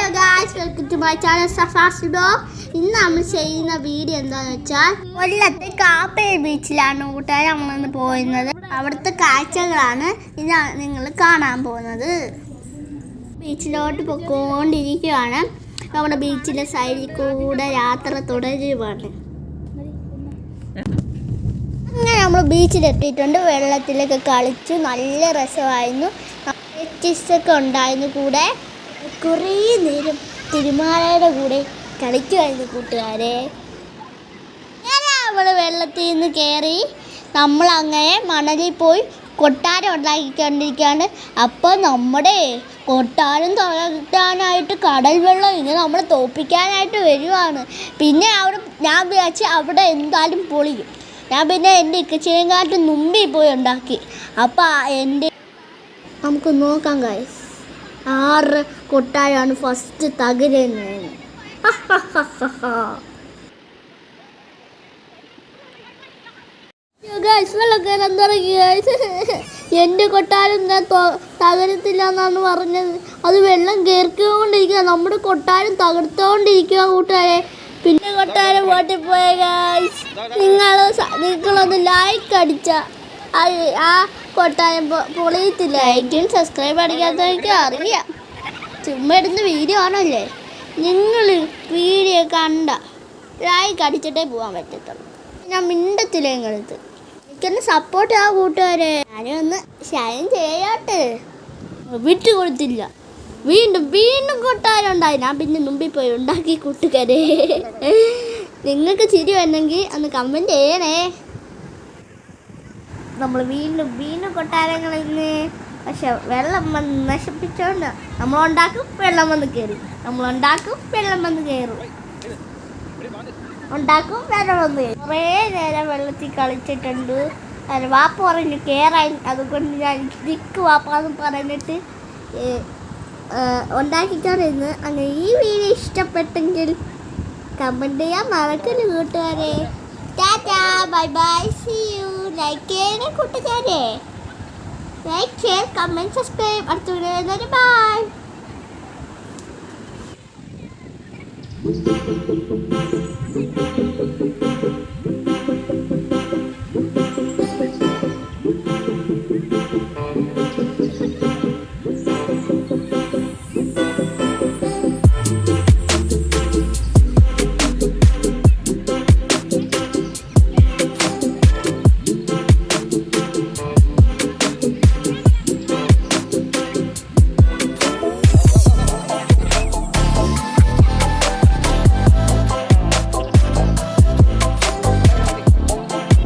Hello guys welcome to my channel Safa's blog ഇന്ന് നമ്മൾ ചെയ്യുന്ന വീഡിയോ എന്താണെന്ന് വെച്ചാൽ കൊല്ലത്തെ കാപ്പയ ബീച്ചിലാണ് കൂട്ടുകാർ നമ്മളിന്ന് പോയിരുന്നത്. അവിടുത്തെ കാഴ്ചകളാണ് ഇത് നിങ്ങൾ കാണാൻ പോകുന്നത്. ബീച്ചിലോട്ട് പൊക്കോണ്ടിരിക്കുകയാണ്. നമ്മുടെ ബീച്ചിലെ സൈഡിൽ കൂടെ യാത്ര തുടരുവാണ്. അങ്ങനെ നമ്മൾ ബീച്ചിലെത്തിയിട്ടുണ്ട് വെള്ളത്തിലൊക്കെ കളിച്ചു. നല്ല രസമായിരുന്നു. ഒക്കെ ഉണ്ടായിരുന്നു കൂടെ. കുറേ നേരം തിരുമാലയുടെ കൂടെ കളിക്കുമായിരുന്നു കൂട്ടുകാരെ. നമ്മൾ വെള്ളത്തിൽ നിന്ന് കയറി നമ്മൾ അങ്ങനെ മണലിൽ പോയി കൊട്ടാരം ഉണ്ടാക്കിക്കൊണ്ടിരിക്കുകയാണ്. അപ്പോൾ നമ്മുടെ കൊട്ടാരം തുറക്കാനായിട്ട് കടൽ വെള്ളം ഇങ്ങനെ നമ്മളെ തോപ്പിക്കാനായിട്ട് വരുവാണ്. പിന്നെ അവിടെ ഞാൻ വിചാരിച്ച് അവിടെ എന്തായാലും പൊളിയും. ഞാൻ പിന്നെ എന്റെ ഇക്കച്ചേങ്കാട്ട് മുമ്പിൽ പോയി ഉണ്ടാക്കി. അപ്പം എന്റെ നമുക്ക് നോക്കാം ഗൈസ് ആറ് കൊട്ടായാണ് ഫസ്റ്റ് തകരുന്നത്. എന്റെ കൊട്ടാരം ഞാൻ തകരത്തില്ല എന്നാണ് പറഞ്ഞത്. അത് വെള്ളം കയറിക്കൊണ്ടിരിക്കുക നമ്മുടെ കൊട്ടാരം തകർത്തോണ്ടിരിക്കുക കൂട്ടുകാരെ. പിന്നെ കൊട്ടാരം പോയ ഗൈസ് നിങ്ങൾ നിങ്ങളൊന്ന് ലൈക്ക് അടിച്ച. ആ- ആ കൊട്ടാരം പൊ- പൊളിയത്തില്ല. ലൈക്കും സബ്സ്ക്രൈബ് അടിക്കാത്തവർക്ക് അറിയാം. ചുമ്മാ ഇടുന്ന വീഡിയോ ആണല്ലേ നിങ്ങൾ വീഡിയോ കണ്ട ലൈക്ക് അടിച്ചിട്ടേ പോകാൻ പറ്റത്തുള്ളൂ. ഞാൻ മിണ്ടത്തില്ല നിങ്ങളത്? എനിക്കൊന്ന് സപ്പോർട്ട് ആ കൂട്ടുകാരെ. ഞാനൊന്ന് ഷൈൻ ചെയ്യാട്ടെ. വിട്ടു കൊടുത്തില്ല. വീണ്ടും വീണ്ടും കൊട്ടാരം ഉണ്ടായി. ഞാൻ പിന്നെ മുമ്പിൽ പോയി ഉണ്ടാക്കി കൂട്ടുകാരെ. നിങ്ങൾക്ക് ചിരി വന്നെങ്കിൽ ഒന്ന് കമന്റ് ചെയ്യണേ. നമ്മൾ വീണ്ടും വീണ്ടും കൊട്ടാരങ്ങളിൽ നിന്ന് പക്ഷെ വെള്ളം വന്ന് നശിപ്പിച്ചോണ്ട് നമ്മൾ ഉണ്ടാക്കും വെള്ളം വന്ന് കയറി നമ്മൾ ഉണ്ടാക്കും വെള്ളം വന്ന് കയറും ഉണ്ടാക്കും വെള്ളം വന്ന് കയറി കുറേ നേരം വെള്ളത്തിൽ കളിച്ചിട്ടുണ്ട്. വാപ്പ പറഞ്ഞു കയറാൻ അതുകൊണ്ട് ഞാൻ ദിക്ക് വാപ്പാന്ന് പറഞ്ഞിട്ട് ഉണ്ടാക്കിക്കൊണ്ടിരുന്നു അങ്ങനെ ഈ വീഡിയോ ഇഷ്ടപ്പെട്ടെങ്കിൽ കമന്റ് ചെയ്യാൻ മറക്കരുത് കൂട്ടുകാരെ. Tata bye bye. ലൈക്ക് ചെയ്യണേ കൂട്ടുകാരെ. ലൈക്ക് ഷെയർ കമന്റ് സബ്സ്ക്രൈബ് അടുത്ത വീഡിയോ ബൈ Thank